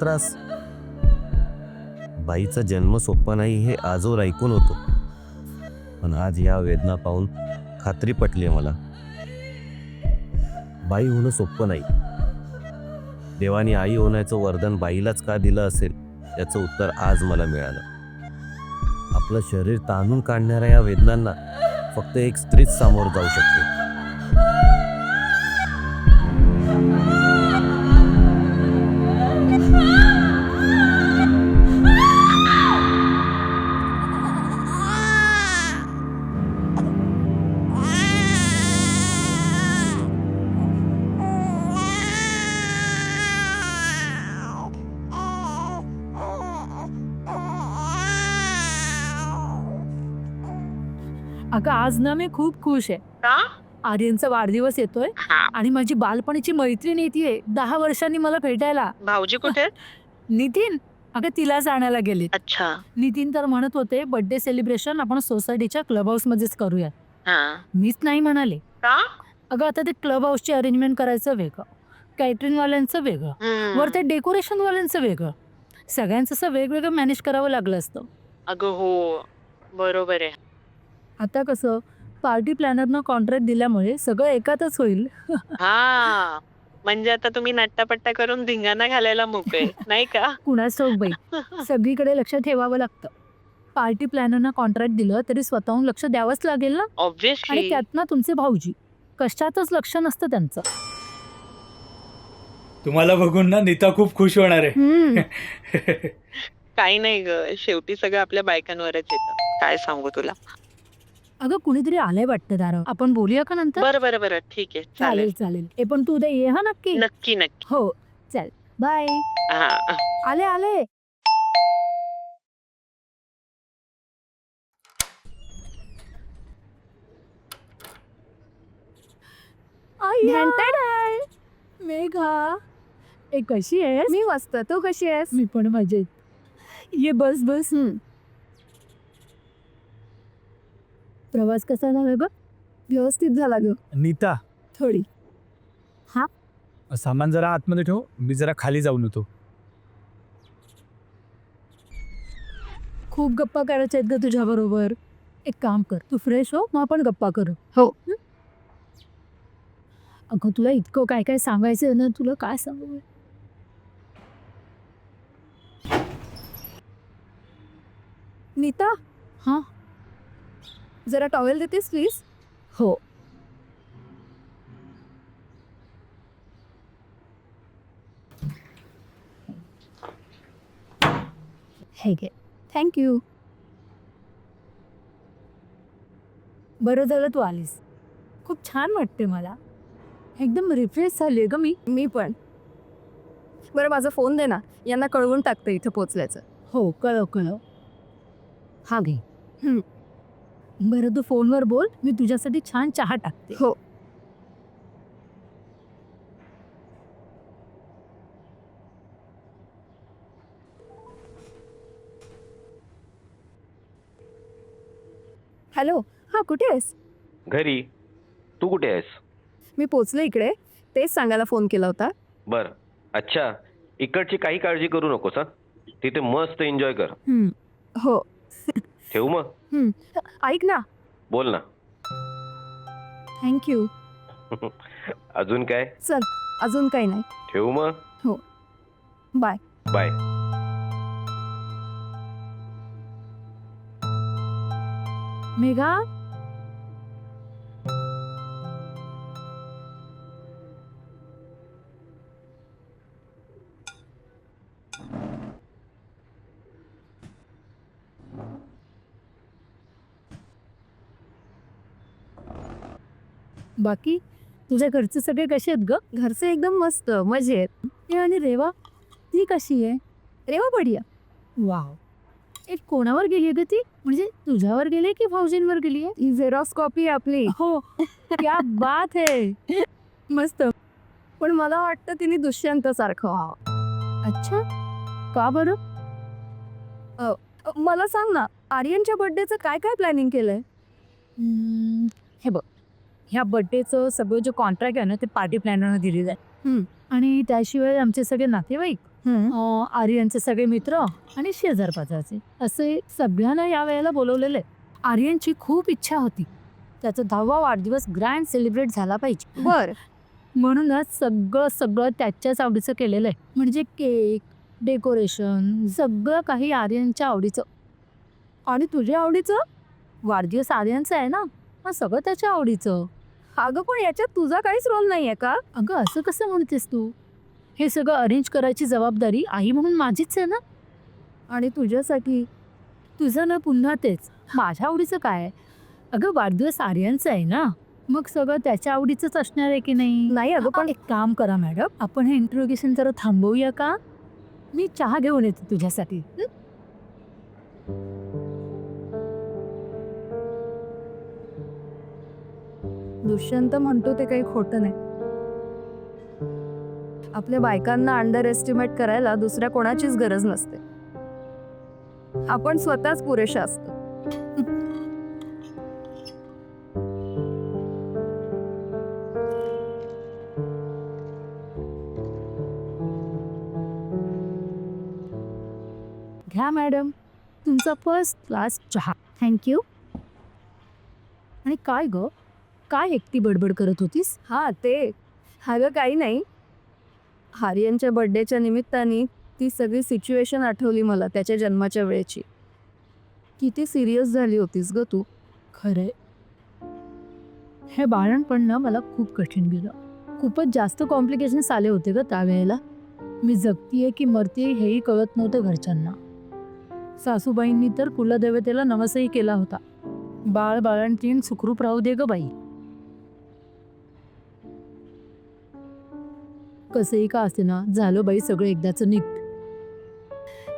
त्रास. बाईचा जन्म सोपा नाही हे आजवर ऐकून होतो. पण आज या वेदना पाहून खात्री पटली मला. बाई होणं सोपं नाही. देवाने आई होण्याचं वरदान बाईलाच का दिलं असेल याचं उत्तर आज मला मिळालं. आपलं शरीर ताणून काढणाऱ्या या वेदनांना फक्त एक स्त्रीच सामोर जाऊ शकते. अगं आज ना मी खूप खुश आहे. का? आर्यनचा वाढदिवस येतोय हा. आणि माझी बालपणीची मैत्रीण येते दहा वर्षांनी मला भेटायला. भाऊजी कुठे आहेत? नितीन? अगं तिला जाण्याला गेले अच्छा. नितीन तर म्हणत होते बर्थडे सेलिब्रेशन आपण सोसायटीच्या क्लब हाऊस मध्येच करूया हा. मीच नाही म्हणाले. का? अगं आता ते क्लब हाऊसची अरेंजमेंट करायचं वेगळं. कॅटरिंग वाल्यांचं वेगळं. हम्म. वर ते डेकोरेशन वाल्यांचं वेगळं. सगळ्यांचं असं वेगवेगळं मॅनेज करावं लागलं असतं. अगं हो. बरोबर आहे. आता कसं पार्टी प्लॅनरनं कॉन्ट्रॅक्ट दिल्यामुळे सगळं एकातच होईल. हा म्हणजे आता तुम्ही नट्टापट्टा करून धिंगाणा घालायला मोकळे नाही का? कुणाच ठाऊक बाई सगळीकडे लक्ष ठेवावं लागतं. पार्टी प्लॅनरना कॉन्ट्रॅक्ट दिलं तरी स्वतःहून लक्ष द्यावंच लागेल ना? आणि ऑब्विसली त्यात ना तुमचे भाऊजी कशातच लक्ष नसतं त्यांचं. तुम्हाला बघून ना नीता खूप खुश होणार हम्म. आहे काही नाही ग शेवटी सगळं आपल्या बायकांवरच येतं. काय सांगू तुला? अगं कुणीतरी आलंय वाटतं दारा. आपण बोलूया का नंतर? बरं बरं बरं. ठीक आहे. चालेल. चालेल चालेल. ए पण तू उद्या ये हा नक्की? नक्की नक्की. हो. चल. बाय. हा. आले आले. मेघा. ए कशी आहेस? मी मस्त. तू कशी आहेस? मी पण मजेत. ये बस बस. प्रवास कसा झाला ग? व्यवस्थित झाला ग. नीता. थोडी. सामान जरा आतमध्ये ठेव मी जरा खाली जाऊन येतो. खूप गप्पा करायच्या आहेत ग तुझ्या बरोबर एक काम कर तू फ्रेश हो मग आपण गप्पा करू. हो. हं? अगं तुला इतकं काय काय सांगायचं आहे ना तुला काय सांगू नीता? हा? जरा टॉवेल देतेस प्लीज हो. हे घे. थँक्यू बरं झालं तू आलीस. खूप छान वाटते मला. एकदम रिफ्रेश झाली ग मी. मी पण. बरं माझा फोन दे ना. यांना कळवून टाकते इथं पोचल्याचं. हो कळव कळव. हा घे. बरं तू फोनवर बोल. मी तुझ्यासाठी छान चहा टाकते. हो. हॅलो हां कुठे आहेस? घरी. तू कुठे आहेस? मी पोचले इकडे. तेच सांगायला फोन केला होता. बर. अच्छा इकडची काही काळजी करू नकोस हा. तिथे मस्त एन्जॉय कर. हं. हो. ठेवू मग? ऐक ना. बोल ना. थँक्यू अजून काय? चल अजून काही नाही. ठेवू मग? Bye bye Megha? बाकी तुझ्या घरचे सगळे कसे आहेत ग? घरचे एकदम मस्त मजेत. ए, आणि रेवा ती कशी आहे? रेवा बढिया. वाव. एक कोणावर गेली ग ती? म्हणजे तुझ्यावर गेली की भाऊजींवर गेली ही झेरॉक्स कॉपी आपली. हो. क्या बात है मस्त. पण मला वाटतं तिने दुष्यंत सारखं व्हावं. अच्छा. का बरं? मला सांग ना आर्यनच्या बर्थडेचं काय काय प्लॅनिंग केलंय? हे बघ. ह्या बर्थडेचं सगळं जे कॉन्ट्रॅक्ट आहे ना ते पार्टी प्लॅनरनं दिलेलं आहे. आणि त्याशिवाय आमचे सगळे नातेवाईक अं, आर्यनचे सगळे मित्र आणि शेजार पाजारचे असे सगळ्यांना या वेळेला बोलवलेले आर्यनची खूप इच्छा होती. त्याचा दहावा वाढदिवस ग्रँड सेलिब्रेट झाला पाहिजे. बर. म्हणूनच सगळं सगळं त्याच्याच आवडीचं केलेलं आहे. म्हणजे केक डेकोरेशन सगळं काही आर्यनच्या आवडीचं. आणि तुझ्या आवडीचं? वाढदिवस आर्यनचा आहे ना. मग सगळं त्याच्या आवडीचं. अगं पण याच्यात तुझा काहीच रोल नाहीये का? अगं असं कसं म्हणतेस तू? हे सगळं अरेंज करायची जबाबदारी आई म्हणून माझीच आहे ना? आणि तुझ्यासाठी? तुझं ना पुन्हा तेच. माझ्या आवडीचं काय अगं वाढदिवस आर्यनचा आहे ना? मग सगळं त्याच्या आवडीचंच असणार आहे की नाही? नाही अगं पण पण एक काम करा मॅडम. आपण हे इंट्रोगेशन जरा थांबवूया का? मी चहा घेऊन येते तुझ्यासाठी. दुष्यंत म्हणतो ते काही खोटं नाही. आपल्या बायकांना अंडर एस्टिमेट करायला दुसऱ्या कोणाचीच गरज नसते. आपण स्वतःच पुरेशा असतो. घ्या मॅडम तुमचा फर्स्ट क्लास चहा. थँक्यू आणि काय ग? काय एकटी बडबड करत होतीस? हा ते. अगं काही नाही. हारियनच्या बर्थडेच्या निमित्ताने ती सगळी सिच्युएशन आठवली मला त्याच्या जन्माच्या वेळेची. किती सिरियस झाली होतीस ग तू. खरंय. हे बाळणपण ना मला खूप कठीण गेलं. खूपच जास्त कॉम्प्लिकेशन्स आले होते ग त्यावेळेला मी जगतीये की मरतीये हेही कळत नव्हतं घरच्यांना. सासूबाईंनी तर कुलदेवतेला नवसही केला होता. बाळ बाळंतीन सुखरूप राहू दे ग बाई. कसंही का असे ना झालं बाई सगळं एकदाचं नीट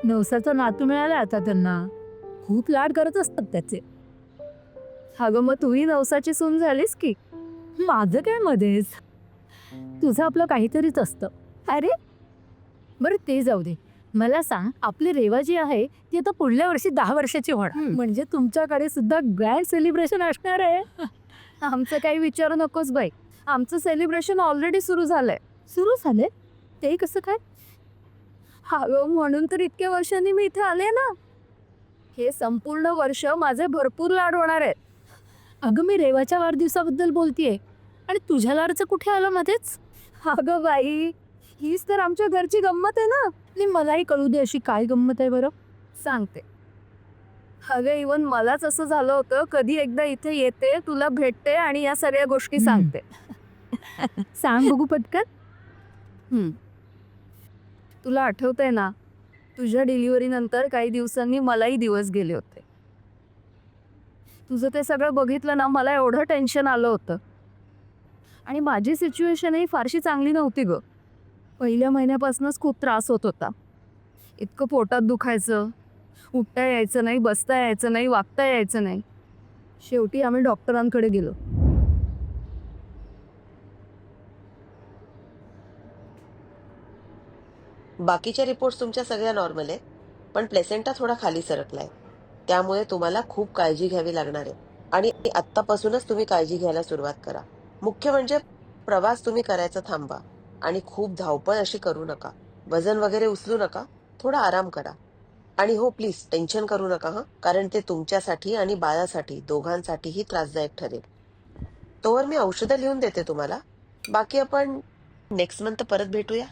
नवसाचा नातू मिळाला आता त्यांना. खूप लाड करत असतात त्याचे. अगं मग तूही नवसाची सून झालीस की? माझं काय मध्येच? तुझं आपलं काहीतरीच असतं. अरे! बरं ते जाऊ दे. मला सांग आपली रेवा जी आहे ती आता पुढल्या वर्षी दहा वर्षाची होणार. म्हणजे तुमच्याकडे सुद्धा ग्रँड सेलिब्रेशन असणार आहे. आमचं काही विचारू नकोस बाई. आमचं सेलिब्रेशन ऑलरेडी सुरू झालंय. सुरू झाले? ते कसं काय? अगं म्हणून तर इतक्या वर्षांनी मी इथे आले ना. हे संपूर्ण वर्ष माझे भरपूर लाड होणार आहेत. अगं मी रेवाच्या वाढदिवसाबद्दल बोलतीये. आणि तुझ्या लाडचं कुठे आलं मध्येच? अगं बाई हीच तर आमच्या घरची गंमत आहे ना. आणि मलाही कळू दे अशी काय गंमत आहे बरं. सांगते. अगं इवन मलाच असं झालं होतं. कधी एकदा इथे येते तुला भेटते आणि या सगळ्या गोष्टी. सांगते. सांग बघू पटकन. तुला तुला आठवतंय ना तुझ्या डिलिव्हरीनंतर काही दिवसांनी मलाही दिवस गेले होते. तुझं ते सगळं बघितलं ना मला एवढं टेन्शन आलं होतं. आणि माझी सिच्युएशनही फारशी चांगली नव्हती गं. पहिल्या महिन्यापासूनच खूप त्रास होत होता. इतकं पोटात दुखायचं उठता यायचं नाही बसता यायचं नाही वागता यायचं नाही. शेवटी आम्ही डॉक्टरांकडे गेलो. बाकीच्या रिपोर्ट्स तुमच्या सगळ्या नॉर्मल आहेत. पण प्लेसेंटा थोडा खाली सरकलाय. त्यामुळे तुम्हाला खूप काळजी घ्यावी लागणार आहे. आणि आत्तापासूनच तुम्ही काळजी घ्यायला सुरुवात करा. मुख्य म्हणजे प्रवास तुम्ही करायचा थांबा. आणि खूप धावपळ अशी करू नका. वजन वगैरे उचलू नका. थोडा आराम करा. आणि हो प्लीज टेन्शन करू नका हा. कारण ते तुमच्यासाठी आणि बाळासाठी दोघांसाठीही त्रासदायक ठरेल. तोवर मी औषधं लिहून देते तुम्हाला. बाकी आपण नेक्स्ट मंथ परत भेटूया.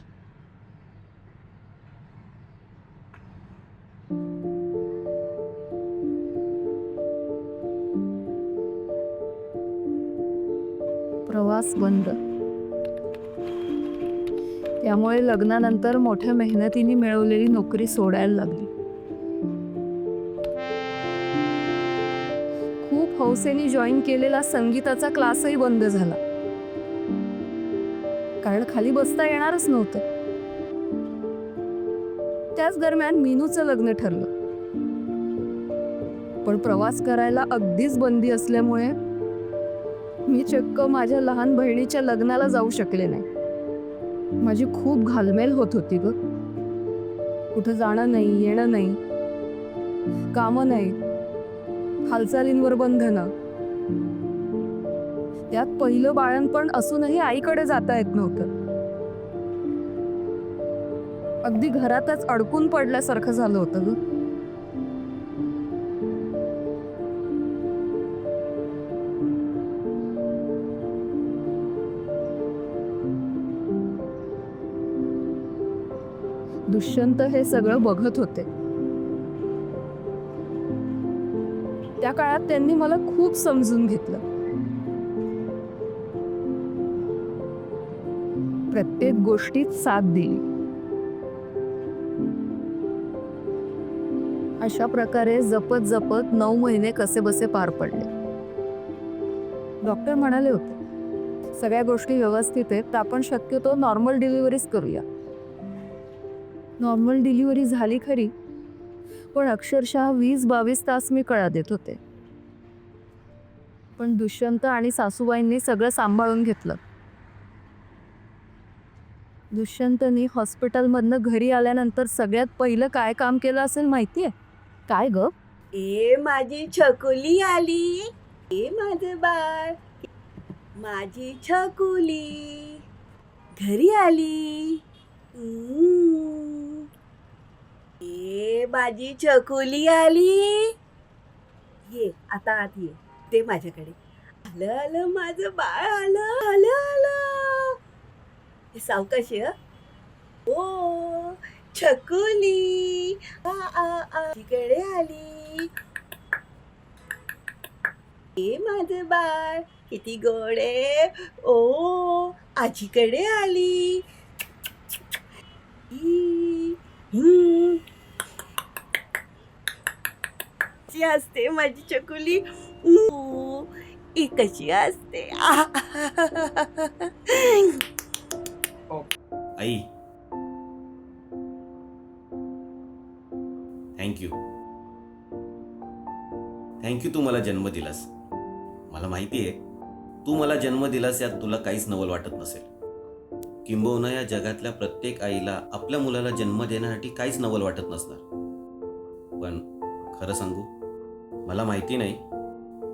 प्रवास बंद. त्यामुळे लग्नानंतर मोठ्या मेहनतीने मिळवलेली नोकरी सोडायला लागली. खूप हौसेने जॉईन केलेला संगीताचा क्लासही बंद झाला. कारण खाली बसता येणारच नव्हतं. त्याच दरम्यान मीनूचं लग्न ठरलं. पण प्रवास करायला अगदीच बंदी असल्यामुळे मी चक्क माझ्या लहान बहिणीच्या लग्नाला जाऊ शकले नाही. माझी खूप घालमेल होत होती ग. कुठं जाणं नाही येणं नाही कामं नाही हालचालींवर बंधनं. त्यात पहिलं बाळणपण असूनही आईकडे जाता येत नव्हतं. अगदी घरातच अडकून पडल्यासारखं झालं होतं ग. दुष्यंत हे सगळं बघत होते. त्या काळात त्यांनी मला खूप समजून घेतलं. प्रत्येक गोष्टीत साथ दिली. अशा प्रकारे जपत जपत नऊ महिने कसे बसे पार पडले. डॉक्टर म्हणाले होते सगळ्या गोष्टी व्यवस्थित आहेत तर आपण शक्यतो नॉर्मल डिलिव्हरीच करूया. नॉर्मल डिलिव्हरी झाली खरी पण अक्षरशः वीस बावीस तास मी कळा देत होते. पण दुष्यंत आणि सासूबाईंनी सगळं सांभाळून घेतलं. दुष्यंतनी हॉस्पिटलमधनं घरी आल्यानंतर सगळ्यात पहिलं काय काम केलं असेल माहितीये? काय ग? ए माझी छकुली आली. ए माझ बाळ. माझी छकुली. घरी आली. हम्म. ए माझी चकुली आली. ये आता आत ये. ते माझ्याकडे. आलं आलं माझं बाळ आलं आलं आलं. हे सावकाशी हं? ओ छकुली आ आ आ. तिकडे आली. ए माझं बाळ. किती गोड आहे. ओ आजीकडे आली. ई, हम्म. कशी असते माझी चकुली? ही कशी असते? आई. थँक्यू थँक्यू तू मला जन्म दिलास. मला माहिती आहे तू मला जन्म दिलास यात तुला काहीच नवल वाटत नसेल. किंबहुना या जगातल्या प्रत्येक आईला आपल्या मुलाला जन्म देण्यासाठी काहीच नवल वाटत नसणार. पण खरं सांगू मला माहिती नाही.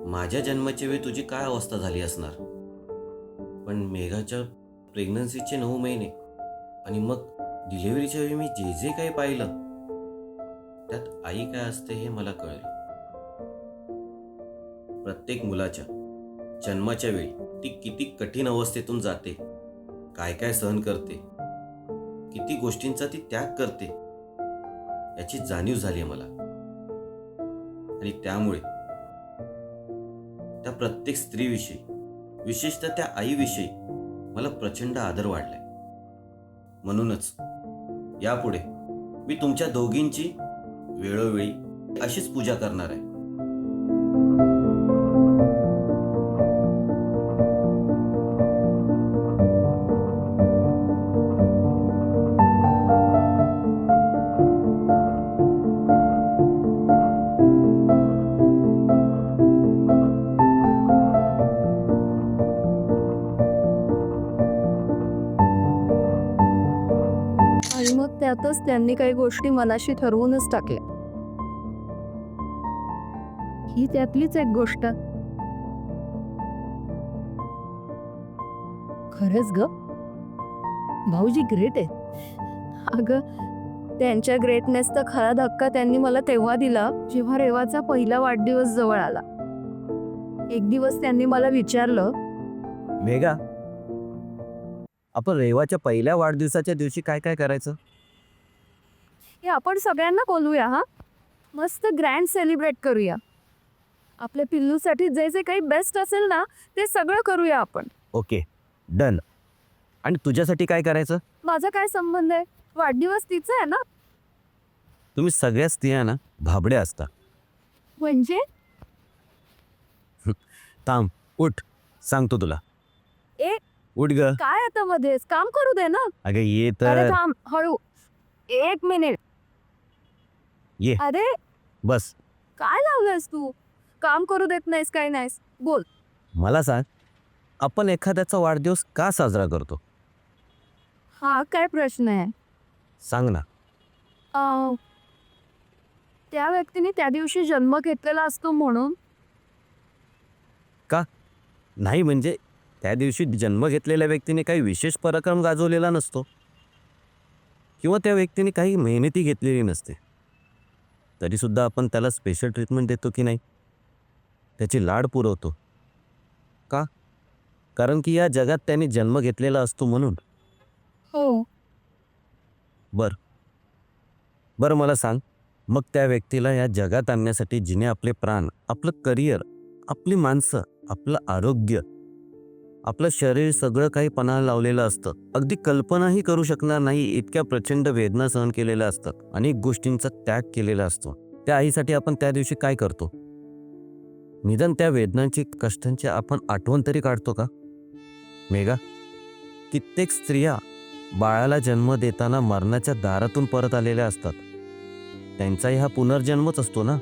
माझ्या जन्माच्या वेळी तुझी काय अवस्था झाली असणार? पण मेघाच्या प्रेग्नन्सीचे नऊ महिने आणि मग डिलिव्हरीच्या वेळी मी जे जे काही पाहिलं त्यात आई काय असते हे मला कळलं. प्रत्येक मुलाच्या जन्माच्या वेळी ती किती कठीण अवस्थेतून जाते काय काय सहन करते किती गोष्टींचा ती त्याग करते याची जाणीव झाली मला. आणि त्यामुळे त्या प्रत्येक स्त्रीविषयी विशेषतः त्या आईविषयी मला प्रचंड आदर वाढलाय. म्हणूनच यापुढे मी तुमच्या दोघींची वेळोवेळी अशीच पूजा करणार आहे. आणि मग त्यातच त्यांनी काही गोष्टी मनाशी ठरवूनच टाकल्या. ही त्यातलीच एक गोष्ट. खरंच ग? भाऊजी ग्रेट आहे अगं त्यांच्या ग्रेटनेसचा खरा धक्का त्यांनी मला तेव्हा दिला जेव्हा रेवाचा पहिला वाढदिवस जवळ आला. एक दिवस त्यांनी मला विचारलं मेघा आपण रेवाच्या पहिल्या वाढदिवसाच्या दिवशी काय काय करायचं? हे आपण सगळ्यांना बोलूया हा. मस्त ग्रँड सेलिब्रेट करूया. आपल्या पिल्लूसाठी जे जे काही बेस्ट असेल ना ते सगळं करूया आपण. Okay done. आणि तुझ्यासाठी काय करायचं? माझा काय संबंध आहे? वाढदिवस तिचा आहे ना? तुम्ही सगळ्या स्त्रिया ना भाबड्या असता. म्हणजे? थांब उठ सांगतो तुला. उठ ग. काय आता मध्येच? काम करू दे ना. अगं ये अरे तर थांब. हळू. एक मिनिट. ये. अरे. बस. काय लावलंयस तू? काम करू देत नाहीस काय नाहीस. बोल. मला सांग आपण एखाद्याचा वाढदिवस का साजरा करतो? हा काय प्रश्न आहे? सांग ना. अं, त्या व्यक्तीने त्या दिवशी जन्म घेतलेला असतो म्हणून? नाही म्हणजे त्या दिवशी जन्म घेतलेल्या व्यक्तीने काही विशेष पराक्रम गाजवलेला नसतो. किंवा त्या व्यक्तीने काही मेहनती घेतलेली नसते. तरीसुद्धा आपण त्याला स्पेशल ट्रीटमेंट देतो की नाही? त्याची लाड पुरवतो. का? कारण की या जगात त्याने जन्म घेतलेला असतो म्हणून. हो. बरं. बरं मला सांग. मग त्या व्यक्तीला या जगात आणण्यासाठी जिने आपले प्राण आपलं करिअर आपली माणसं आपलं आरोग्य आपलं शरीर सगळं काही पणाला लावलेलं असतं. अगदी कल्पनाही करू शकणार नाही इतक्या प्रचंड वेदना सहन केलेल्या असतात अनेक गोष्टींचा त्याग केलेला असतो. त्या आईसाठी आपण त्या दिवशी काय करतो? निदान त्या वेदनांची कष्टांची आपण आठवण तरी काढतो का? मेघा कित्येक स्त्रिया बाळाला जन्म देताना मरणाच्या दारातून परत आलेल्या असतात. त्यांचाही हा पुनर्जन्मच असतो ना?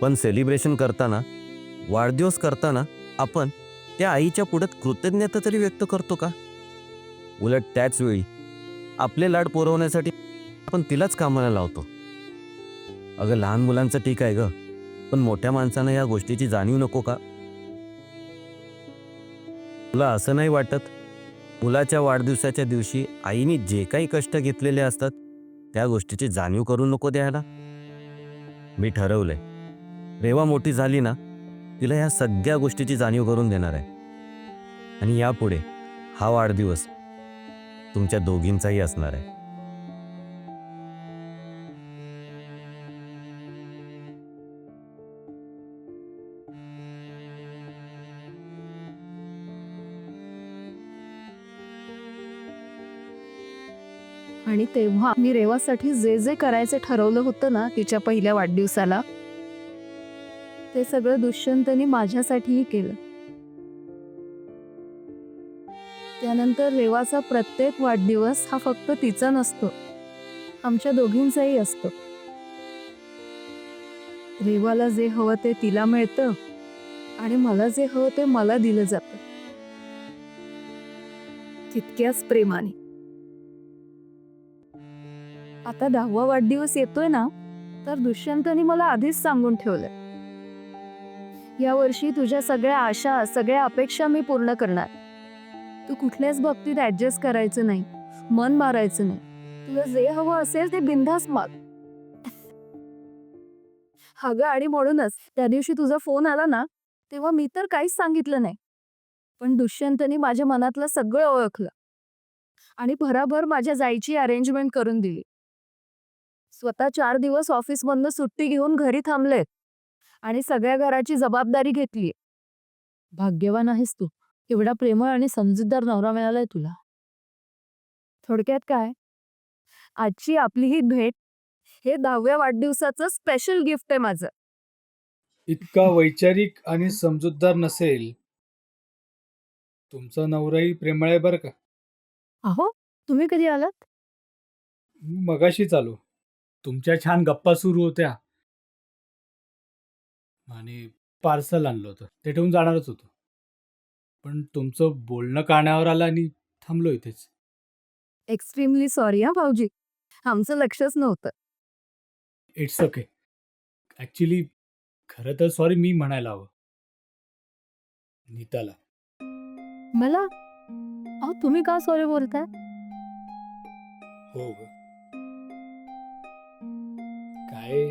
पण सेलिब्रेशन करताना वाढदिवस करताना आपण त्या आईच्या पुढ्यात कृतज्ञता तरी व्यक्त करतो का? उलट त्याच वेळी आपले लाड पुरवण्यासाठी आपण तिलाच कामाला लावतो. अगं लहान मुलांचं ठीक आहे ग पण मोठ्या माणसानं या गोष्टीची जाणीव नको का? तुला असं नाही वाटत? मुलाच्या वाढदिवसाच्या दिवशी आईने जे काही कष्ट घेतलेले असतात त्या गोष्टीची जाणीव करू नको द्यायला? मी ठरवलंय. रेवा मोठी झाली ना तिला ह्या सगळ्या गोष्टीची जाणीव करून देणार आहे. आणि यापुढे हा वाढदिवस तुमच्या दोघींचाही असणार आहे. आणि तेव्हा मी रेवासाठी जे जे करायचं ठरवलं होतं ना तिच्या पहिल्या वाढदिवसाला ते सगळं दुष्यंतनी माझ्यासाठीही केलं. त्यानंतर रेवाचा प्रत्येक वाढदिवस हा फक्त तिचा नसतो. आमच्या दोघींचाही असतो. रेवाला जे हवं ते तिला मिळतं आणि मला जे हवं ते मला दिलं जातं. तितक्याच प्रेमाने. आता दहावा वाढदिवस येतोय ना तर दुष्यंतनी मला आधीच सांगून ठेवलंय. या वर्षी तुझ्या सगळ्या आशा सगळ्या अपेक्षा मी पूर्ण करणार. तू कुठल्याच बाबतीत ऍडजस्ट करायचं नाही मन मारायचं नाही. तुला जे हवं असेल ते बिंदास माग. अगं आणि म्हणूनच त्या दिवशी तुझा फोन आला ना तेव्हा मी तर काहीच सांगितलं नाही. पण दुष्यंतनी माझ्या मनातलं सगळं ओळखलं. आणि भराभर माझ्या जायची अरेंजमेंट करून दिली. स्वतः चार दिवस ऑफिसमधनं सुट्टी घेऊन घरी थांबलेत. आणि सगळ्या घराची जबाबदारी घेतली भाग्यवान आहेस तू. एवढा प्रेमळ आणि समजूतदार नवरा मिळालाय तुला. थोडक्यात काय? आजची आपली ही भेट हे दहाव्या वाढदिवसाचं स्पेशल गिफ्ट आहे माझं. इतका वैचारिक आणि समजूतदार नसेल. तुमचा नवराही प्रेमळ आहे बरं का? अहो तुम्ही कधी आलात? मी मगाशी चालू तुमच्या छान गप्पा सुरू होत्या. आणि पार्सल आणलं होतं. ते ठेवून जाणारच होतो. पण तुमचं बोलणं कानावर आलं आणि थांबलो इथेच. एक्स्ट्रीमली सॉरी हा भाऊजी. आमचं लक्षच नव्हतं. इट्स ओके ॲक्च्युली खरं तर सॉरी मी म्हणायला हवं. नीताला. मला? अहो तुम्ही का सॉरी बोलताय? हो ग. काय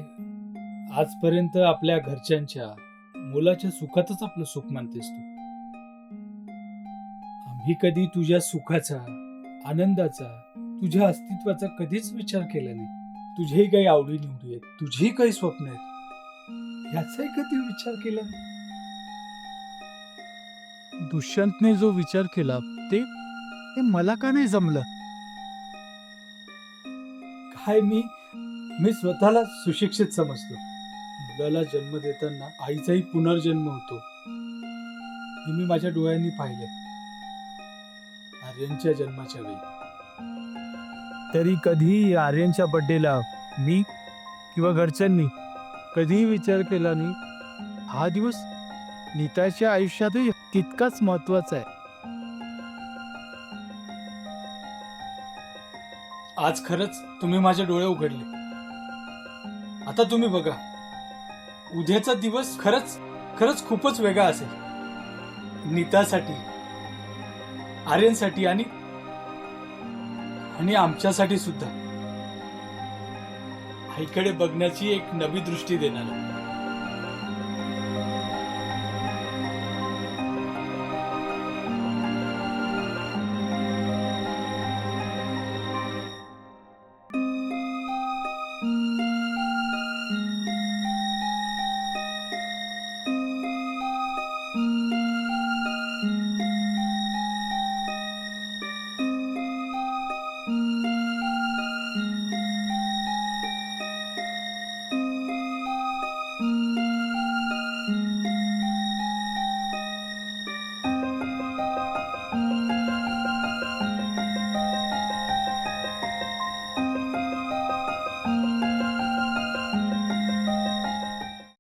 आजपर्यंत आपल्या घरच्यांच्या मुलाच्या सुखातच आपलं सुख मानतेस तू. आम्ही कधी तुझ्या सुखाचा आनंदाचा तुझ्या अस्तित्वाचा कधीच विचार केला नाही. तुझेही काही आवडी निवडी आहेत तुझेही काही स्वप्न आहेत. याचाही कधी विचार केला नाही. दुष्यंतने जो विचार केला ते ते मला का नाही जमलं? काय मी मी स्वतःला सुशिक्षित समजतो. मुलाला जन्म देताना आईचाही पुनर्जन्म होतो. हे मी माझ्या डोळ्यांनी पाहिले आर्यनच्या जन्माच्या वेळी. तरी कधीही आर्यनच्या बड्डेला मी किंवा घरच्यांनी कधीही विचार केला नाही हा दिवस नीताच्या आयुष्यातही तितकाच महत्त्वाचा आहे. आज खरंच तुम्ही माझे डोळे उघडले. आता तुम्ही बघा. उद्याचा दिवस खरंच खरंच खूपच वेगळा असेल. नीतासाठी आर्यनसाठी आणि आणि आमच्यासाठी सुद्धा. आईकडे बघण्याची एक नवी दृष्टी देणार.